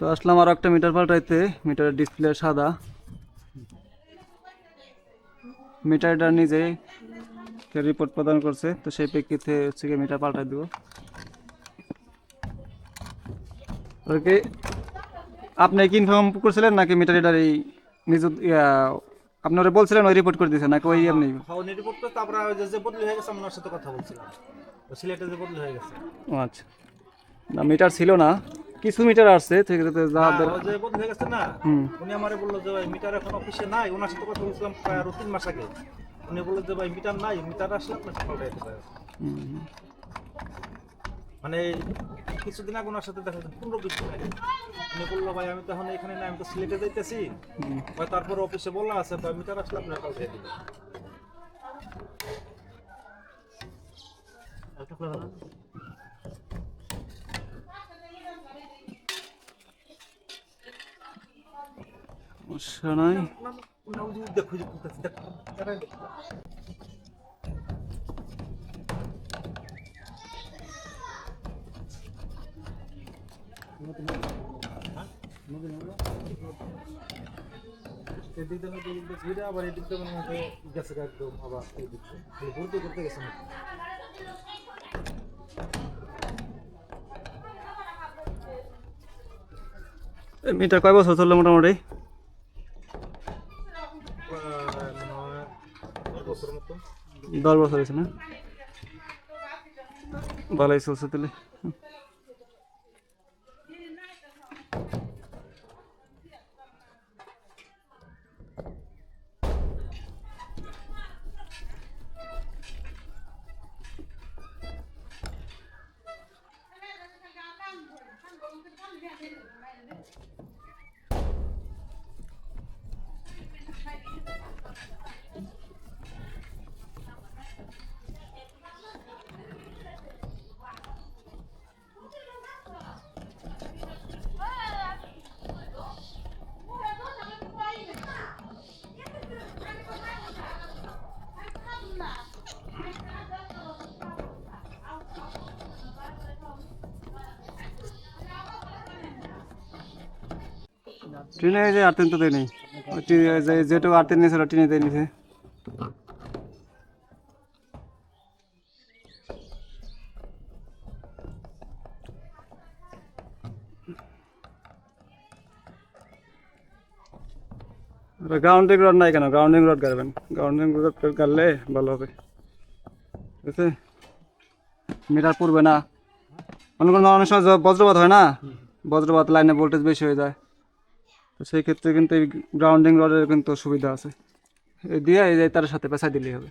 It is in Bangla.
তো আসলাম আরও একটা মিটার পাল্টাইতে। মিটারের ডিসপ্লে সাদা। মিটারটা নিজে রিপোর্ট প্রদান করছে তো সেই প্রেক্ষিতে হচ্ছে কি মিটার পাল্টাই দেবো। আর কি আপনি কি ইনফর্ম করছিলেন নাকি মিটার এটার এই নিজ আপনারা বলছিলেন ওই রিপোর্ট করে দিয়েছেন নাকি ওই এমনি হাওনি রিপোর্ট তো তারপরে ওই যে- বদলি হয়ে গেছে আমি ওনার সাথে কথা বলছিলাম। সিলেটে যে বদলি হয়ে গেছে। ও আচ্ছা। না মিটার ছিল না। কিছু মিটার আসছে ঠিক আছে যা হ্যাঁ, বদলি হয়ে গেছে না উনি আমারে বলল যে ভাই মিটার এখন অফিসে নাই। ওনার সাথে কথা বলছিলাম প্রায় আরও তিন মাস আগে। উনি বলল যে ভাই মিটার নাই মিটার আসলে আপনার দিতে মানে কিছুদিন আগে ওনার সাথে দেখা যাচ্ছে পনেরো বিশ দিন আগে। উনি বলল ভাই আমি তো এখন এখানে নাই আমি তো সিলেটে যাইতেছি। ভাই তারপরে অফিসে বললা আছে ভাই মিটার আসলে আপনার পাল্টাই দিবে একটা খোলা দাও। সমস্যা নাই না, না, না, ওই যে দেখো, ওই যে করতেছে, দেখো, দাঁড়ায় দেখো। হ্যাঁ? মিটার কয় বছর চলল মোটামুটি? দশ বছরের মতো দশ বছর হয়েছে না ভালোই চলছে তাহলে ট্রেনে যে আর্তেন তো দেয় নেই ওই টি- যে- যেটুকু আর্তেন নিয়েছে গ্রাউন্ডিং রড নাই কেন? গ্রাউন্ডিং রড গাড়বেন। গ্রাউন্ডিং রড গাড়লে ভালো হবে। ঠিক মিটার পড়বে না। অন্য কোনো অনেক সময় বজ্রপাত হয় না? বজ্রপাত লাইনে ভোল্টেজ বেশি হয়ে যায়। তো সেই ক্ষেত্রে কিন্তু এই গ্রাউন্ডিং রডের কিন্তু সুবিধা আছে। দিয়ে এই তার সাথে পেঁচাই দিলেই হবে।